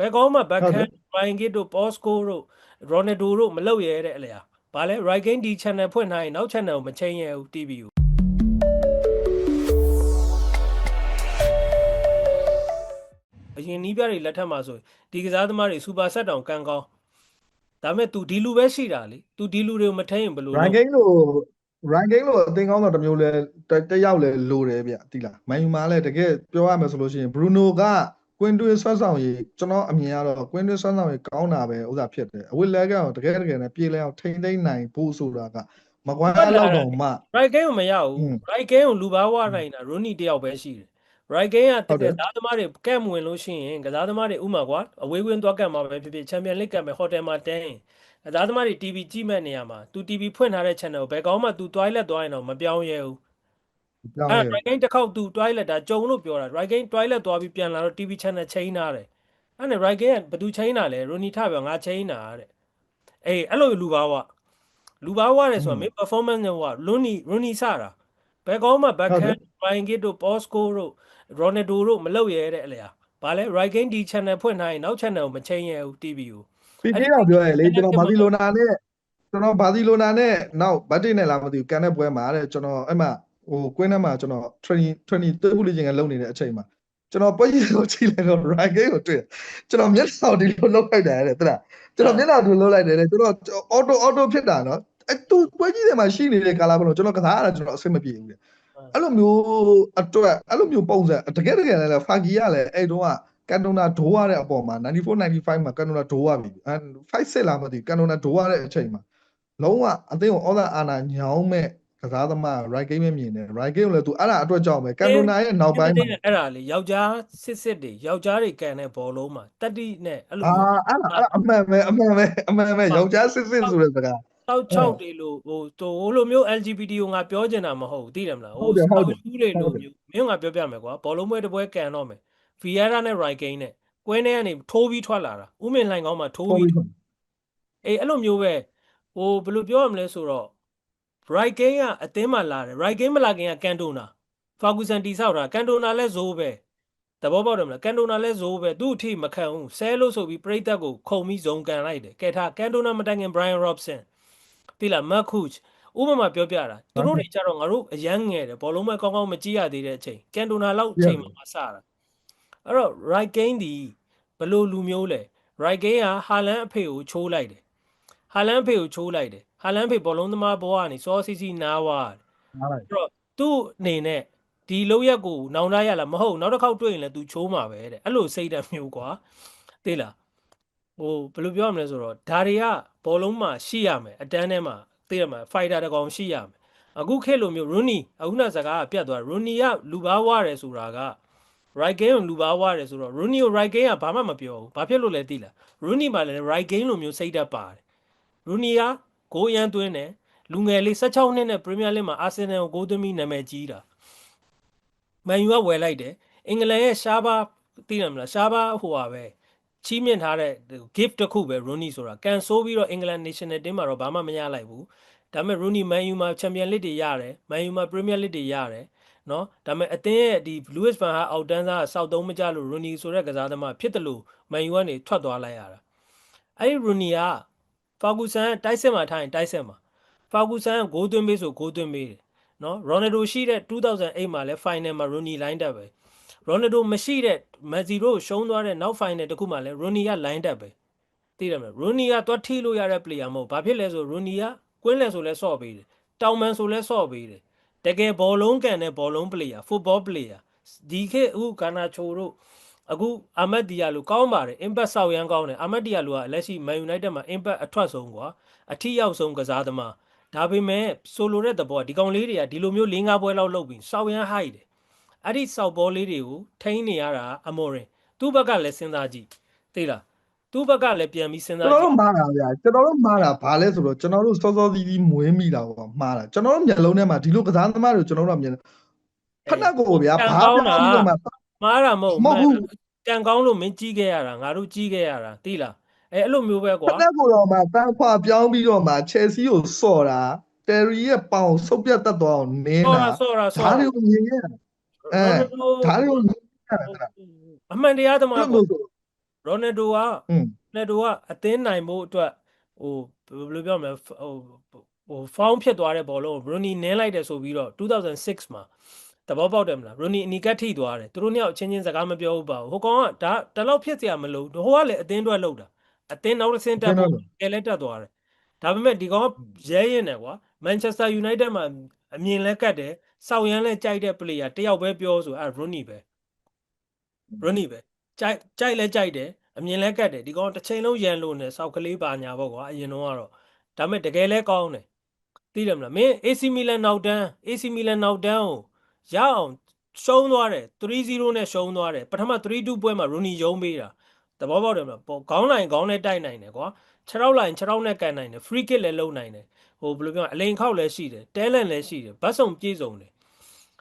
ဘယ်ကောင်းမှဘက်ဟုတ်ခတယ်န်ရိုင်ဂစ်တို့ပေါ်စကိုတို့ရိုနယ်ဒိုတို့မလုပ်ရဲတဲ့အလျာဘာလဲ right game ဒီ channel ဖွင့်ထားရင်နောက် channel ကိုမချိန်ရဘူး TV ကိုအရင်နီးပြတွေလက်ထက်မှာဆိုရင်ဒီကစားသမားတွေစူပါဆက်တောင်ကန်ကောင်းဒါပေမဲ့ तू ဒီလူပဲရှိတာလေ तू ဒီလူတွေကိုမထိန်ရင်ဘယ်လိုလုပ် ranking လို့ ranking လို့အသင်ကောင်းတော့တစ်မျိုးလဲတစ်တစ်ယောက်လဲလိုတယ်ဗျတိလားမန်ယူမှာလဲတကယ်ပြောရမယ်ဆိုလို့ရှိရင် Bruno က Queen တွင်းဆွမ်းဆောင်ရည်ကျွန်တော်အမြင်ကတော့ Queen တွင်းဆွမ်းဆောင်ရည်ကောင်းတာပဲဥစ္စာဖြစ်တယ်အဝစ်လဲကတော့တကယ်တကယ်နဲ့ပြေးလဲအောင်ထိမ့်သိမ့်နိုင်ဖို့ဆိုတာကမကွမ်းလောက်တော့မှ right game ကိုမရဘူး อืม right game ကိုလူပါဝနိုင်တာ Rooney တယောက်ပဲရှိတယ် right game က ဟု တ တ် က တယ် ယ်ကစားသမားတွေကက်မဝင်လို့ရှိရင်ကစားသမားတွေဥမာကွာအဝေးကွင်းသွားကက်မှာပဲဖြစ်ဖြစ် Champion League ကက်မယ် hotel မှာတန်းရင်ကစားသမားတွေ TV ကြည့်မဲ့နေရာမှာ तू TV ဖွင့်ထားတဲ့ channel ကိုဘယ်ကောင်းမှ तू toilet သွားရင်တော့မပြောင်းရဲဘူး ကြောင်းအဲ့ရဒါ right game တစ်ခေါက် तू toilet ဒါကြုံလို့ပြောတာ right game toilet သွားပြီးပြန်လာတော့ TV channel ချိန်ထားတယ်အဲ့နဲ့ right game ကဘယ်သူချိန်တာလဲ Rooney ထပြောငါချိန်တာတဲ့အေးအဲ့လိုလူပါဝလူပါဝတယ်ဆိုတာမင်း performance နဲ့ဟိုက Rooney Rooney စတာဘယ်ကောင်းမှဘက်ခန်ရိုင်ဂစ်တို့ပေါ်စကိုတို့ရိုနယ်ဒိုတို့မလုပ်ရဲတဲ့အလျာဘာလဲ right game ဒီ channel ဖွင့်ထားရင်နောက် channel ကိုမချိန်ရဘူး TV ကို ပြီးသေးတော့ပြောရလေကျွန်တော်ဘာစီလိုနာနဲ့ကျွန်တော်ဘာစီလိုနာနဲ့နောက်ဘတ်တေနဲ့လာမသိဘူးကန်တဲ့ပွဲမှာတဲ့ကျွန်တော်အဲ့မှာ ဟိုကွင်းထဲမှာကျွန်တော် training training တွေ့ဖို့လေ့ကျင့်ခန်းလုပ်နေတဲ့အချိန်မှာကျွန်တော်ပွဲကြီးကိုကြည့်လိုက်တော့ right game ကိုတွေ့ကျွန်တော်မျက်နှာကိုဒီလိုလုပ်လိုက်တာတဲ့တလားကျွန်တော်မျက်နှာကိုလုပ်လိုက်တယ်တဲ့ကျွန်တော် auto auto ဖြစ်တာနော်အဲသူပွဲကြီးတွေမှာရှိနေတဲ့ကာလာဘလုံးကျွန်တော်ကစားရတာကျွန်တော်အဆင်မပြေဘူးတဲ့အဲ့လိုမျိုးအတွက်အဲ့လိုမျိုးပုံစံတကယ်တကယ်လည်းဖာဂီကလည်းအဲ့တုန်းကကန်တိုနာဒိုးရတဲ့အပေါ်မှာ94 95မှာကန်တိုနာဒိုးရပြီအဲ5 6လာမသိကန်တိုနာဒိုးရတဲ့အချိန်မှာလုံးဝအသိကိုဩဇာအာဏာညောင်းမဲ့ ကစားသမား right game ပဲမြင်တယ် right game ကိုလည်းသူအဲ့ဒါအတွက်ကြောင့်ပဲကန်တိုနာရဲ့နောက်ပိုင်းမှာအဲ့ဒါလေယောက်ျားစစ်စစ်တွေယောက်ျားတွေကန်တဲ့ဘောလုံးမှာတက်တိနဲ့အဲ့လိုအာမျိုးအဲ့ဒါအဲ့ဒါအမှန်ပဲအမှန်ပဲအမှန်ပဲယောက်ျားစစ်စစ်ဆိုတဲ့စကားတောက်ချောက်တွေလို့ဟိုတိုဟိုလိုမျိုး LGBT ကိုငါပြောချင်တာမဟုတ်ဘူးသိတယ်မလားဟုတ်တယ်ဟုတ်တယ်ရှူးတွေလိုဟုတ်တယ်မျိုးမင်းကငါပြောပြမယ်ကွာဘောလုံးပွဲတစ်ပွဲကန်တော့မယ် Vieira နဲ့ Right Game နဲ့ကွင်းထဲကနေထိုးပြီးထွက်လာတာဥမင်လှိုင်ကောင်းမှာထိုးဟုတ်ပြီးပြီအေးအဲ့လိုမျိုးပဲဟိုဘယ်လိုပြောရမလဲဆိုတော့ right game ကအသင်းမှာလာတယ် right game မလာခင်ကကန်တိုနာ Ferguson တီဆောက်တာကန်တိုနာလဲဇိုးပဲသဘောပေါက်တယ်မလားကန်တိုနာလဲဇိုးပဲသူ့အထိမခံဘူးဆဲလို့ဆိုပြီးပြိသက်ကိုခုံပြီးဇုံကန်လိုက်တယ်ကဲထားကန်တိုနာမတိုင်ခင် Brian Robson တိလား Mark Hughes ဥပမာပြောပြတာသူတို့တွေကြတော့ငါတို့အရန်ငယ်တယ်ဘောလုံးမဲကောင်းကောင်းမကြည့်ရသေးတဲ့အချိန်ကန်တိုနာလောက်အချိန်မှာမစတာအဲ့တော့ right game ဒီဘယ်လိုလူမျိုးလဲ right game ကဟာလန်အဖေကိုချိုးလိုက်တယ်ဟာလန်ဖေကိုချိုးလိုက်တယ် ဟာလန်ဖေဘောလုံးသမားဘဝကနေစောစီစီနားဝါတယ်နားလိုက်အဲ့တော့သူ့အနေနဲ့ဒီလောက်ရက်ကိုနောင်တရလားမဟုတ်နောက်တစ်ခေါက်တွေ့ရင်လည်း तू ချိုးမှာပဲတဲ့အဲ့လိုစိတ်ဓာတ်မျိုးကွာသိလားဟိုဘယ်လိုပြောရမလဲဆိုတော့ဒါတွေကဘောလုံးမှာရှိရမယ်အတန်းထဲမှာသိရမှာ fighter တစ်ကောင်ရှိရမယ်အခုခေတ်လိုမျိုး Rooney အခုနစကားကပြတ်သွား Rooney ကလူပါဝရတယ်ဆိုတာက right game ကိုလူပါဝရတယ်ဆိုတော့ Rooney ကို right game ကဘာမှမပြောဘူးဘာဖြစ်လို့လဲသိလား Rooney မှာလည်း right game လိုမျိုးစိတ်ဓာတ်ပါတယ်ရူနီယာ ဂိုးရန်သွင်းတယ်လူငယ်လေး16နှစ်နဲ့ပရီးမီးယားလိဂ်မှာအာဆင်နယ်ကိုဂိုးသွင်းပြီးနာမည်ကြီးတာမန်ယူကဝယ်လိုက်တယ်အင်္ဂလန်ရဲ့ရှားပါသိတယ်မလားရှားပါဟိုပါပဲချီးမြှင့်ထားတဲ့ gift တစ်ခုပဲရူနီဆိုတာကန်ဆိုးပြီးတော့အင်္ဂလန် national team မှာတော့ဘာမှမရလိုက်ဘူးဒါပေမဲ့ရူနီမန်ယူမှာချန်ပီယံလိဂ်တွေရတယ်မန်ယူမှာပရီးမီးယားလိဂ်တွေရတယ်နော်ဒါပေမဲ့အသင်းရဲ့ဒီ Louis van Gaal အောက်တန်းသားစောက်သုံးမကြလို့ရူနီဆိုတဲ့ကစားသမားဖြစ်တယ်လို့မန်ယူကနေထွက်သွားလိုက်ရတာအဲ့ဒီရူနီက ဖာဂူဆန်တိုက်စစ်မှာထားရင်တိုက်စစ်မှာဖာဂူဆန်ကဂိုးသွင်းပေးဆိုဂိုးသွင်းပေးတယ်နော်ရိုနယ်ဒိုရှိတဲ့2008မှာလဲ final မှာရိုနီလိုင်းတက်ပဲရိုနယ်ဒိုမရှိတဲ့မက်ဆီတို့ရှုံးသွားတဲ့နောက် final တခုမှလဲရိုနီကလိုင်းတက်ပဲသိတယ်မလားရိုနီကသွားထိလို့ရတဲ့ player မဟုတ်ဘာဖြစ်လဲဆိုရိုနီကကွင်းလဲဆိုလဲဆော့ပေးတယ်တောင်မန်ဆိုလဲဆော့ပေးတယ်တကယ်ဘောလုံးကန်တဲ့ဘောလုံး player football player ဒီခေတ်အခုဂါနာချိုတို့ အခုအာမတ်ဒီယာလိုကောင်းပါတယ် impact ဆောက်ရမ်းကောင်းတယ်အာမတ်ဒီယာလိုကလက်ရှိ Man United မှာ impact အထွက်ဆုံးကွာအထီရောက်ဆုံးကစားသမားဒါပေမဲ့ဆိုလိုတဲ့သဘောကဒီကောင်လေးတွေကဒီလိုမျိုး၄၅ပွဲလောက်လုပ်ပြီးဆောက်ရမ်းဟိုက်တယ်အဲ့ဒီဆောက်ဘောလေးတွေကိုထိန်းနေရတာအမော်ရင်သူ့ဘက်ကလည်းစဉ်းစားကြည့်သိလားသူ့ဘက်ကလည်းပြန်ပြီးစဉ်းကျွန်စားတော်ကြည့်တို့မှားတာဗျာကျွန်တော်တို့မှားတာဘာလဲဆိုတော့ကျွန်တော်တို့စောစောစီးစီးမွေးမိတာပေါ့မှားတာကျွန်တော်တို့မျက်လုံးထဲမှာဒီလိုကစားသမားတွေကိုကျွန်တော်တို့ကမြင်ဖက်နှက်ကိုဗျာဘာပြောပြီးတော့မှမှားတာမဟုတ်မဟုတ်ဘူး ကံကောင်းလို့မင်းကြီးခဲ့ရတာငါတို့ကြီးခဲ့ရတာသိလားအဲအဲ့လိုမျိုးပဲဖကွာက်နှက်ကိုတော့မှတန်းခွာပြောင်းပြီးတော့မှ Chelsea ကိုစော့တာတယ်ရီရဲ့ပေါင်ဆုပ်ပြတ်တတ်သွားအောင်နင်းဆောတာတာဆောတာဆောဒါတာတွေကိုမြင်ရအဲဒါတွေကိုမြင်ရတယ်ကွာအမှန်တရားသမားအဲ့လိုကွာမျိုးဆိုရိုနယ်ဒိုကอืมနယ်ဒိုကအသင်းနိုင်ဖို့အတွက်ဟိုဘယ်လိုပြောမလဲဟိုဟိုဖောင်းဖြစ်သွားတဲ့ဘောလုံးကိုဘရူနီနင်းလိုက်တယ်ဆိုပြီးတော့2006မှာ သဘောပေါက်တယ်မလားရိုနီအနီကတ်ထိသွားတယ်သူတို့နှစ်ယောက်ချင်းချင်းစကားမပြောဘူးပါဟိုကောင်ကဒါတလောက်ဖြစ်စရာမလိုဟိုကလည်းအတင်းတွက်လောက်တာအတင်းနောက်တစ်ဆင့်တက်ဖို့ကဲလဲတက်သွားတယ်ဒါပေမဲ့ဒီကောင်ရဲရင်တယ်ကွာမန်ချက်စတာယူနိုက်တက်မှာအမြင်လဲကတ်တယ်စောက်ရမ်းလဲကြိုက်တဲ့ player တယောက်ပဲပြောဆိုအဲရိုနီပဲရိုနီပဲကြိုက်ကြိုက်လဲကြိုက်တယ်အမြင်လဲကတ်တယ်ဒီကောင်တစ်ချိန်လုံးရန်လို့နေစောက်ကလေးပါညာပေါ့ကွာအရင်တော့ကတော့ဒါပေမဲ့တကယ်လဲကောင်းတယ်သိတယ်မလားမင်း AC Milan နောက်တန်း AC Milan နောက်တန်းကို ရအောင်ရှုံးသွားတယ်3-0နဲ့ရှုံးသွားတယ်ပထမ3-2ပွဲမှာ Rooney ယုံပေးတာသဘောပေါက်တယ်မလားပေါ်ခေါင်းလိုက်ခေါင်းနဲ့တိုက်နိုင်တယ်ကွာခြေထောက်လိုက်ခြေထောက်နဲ့ကန်နိုင်တယ် free kick လည်းလုပ်နိုင်တယ်ဟိုဘယ်လိုပြောမလဲအလိန်ခောက်လည်းရှိတယ် talent လည်းရှိတယ်ဘတ်စုံပြည့်စုံတယ်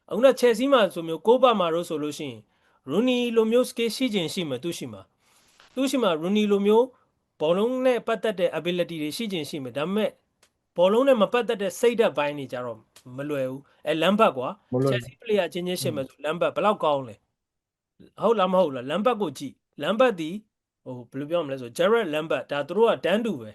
အခုန Chelsea မှာဆိုမျိုးကိုပါမာတို့ဆိုလို့ရှိရင် Rooney လိုမျိုး skill ရှိခြင်းရှိမှာသူရှိမှာသူရှိမှာ Rooney လိုမျိုးဘောလုံးနဲ့ပတ်သက်တဲ့ ability တွေရှိခြင်းရှိမှာဒါပေမဲ့ဘောလုံးနဲ့မပတ်သက်တဲ့စိတ်ဓာတ်ပိုင်းတွေကြတော့ မလွယ်ဘူးအဲလမ်ဘတ်ကွာမလွယ်ဘူး Chelsea player ချင်းချင်းရှင်းမယ်ဆိုလမ်ဘတ်ဘယ်လောက်ကောင်းလဲဟုတ်လားမဟုတ်လားလမ်ဘတ်ကိုကြည့်လမ်ဘတ်ဒီဟိုဘယ်လိုပြောမလဲဆို Jared Lambert ဒါသူတို့ကတန်းတူပဲ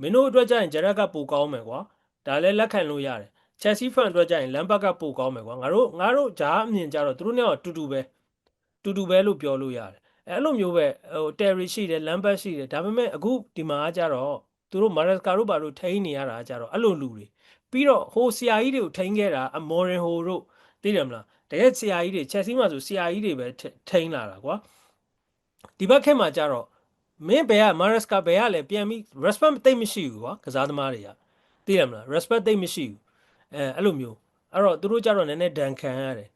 မင်းတို့အတွက်ကြရင် Jared ကပိုကောင်းမယ်ကွာဒါလည်းလက်ခံလို့ရတယ် Chelsea fan အတွက်ကြရင် Lambert ကပိုကောင်းမယ်ကွာငါတို့ငါတို့ဂျားအမြင်ကြတော့သူတို့နဲ့ကတူတူပဲတူတူပဲလို့ပြောလို့ရတယ်အဲအဲ့လိုမျိုးပဲဟို Terry ရှိတယ် Lambert ရှိတယ်ဒါပေမဲ့အခုဒီမှာကကြတော့သူတို့မာရက်စကာတို့ဘာတို့ထိန်းနေရတာကြတော့အဲ့လိုလူတွေ ပြီးတော့ဟိုဆရာကြီးတွေကိုထိန်းခဲ့တာအမော်ရင်ဟိုတို့သိတယ်မလားတကယ်ဆရာကြီးတွေချက်စီမှာဆိုဆရာကြီးတွေပဲထိထိန်းလာတာကွာဒီဘက်ခက်မှာကြတော့မင်းဘယ်ကမာရက်စကာဘယ်ကလဲပြန်ပြီး respect တိတ်မရှိဘူးကွာကစားသမားတွေကသိတယ်မလား respect တိတ်မရှိဘူးအဲအဲ့လိုမျိုးအဲ့တော့သူတို့ကြတော့နည်းနည်းဒဏ်ခံရတယ်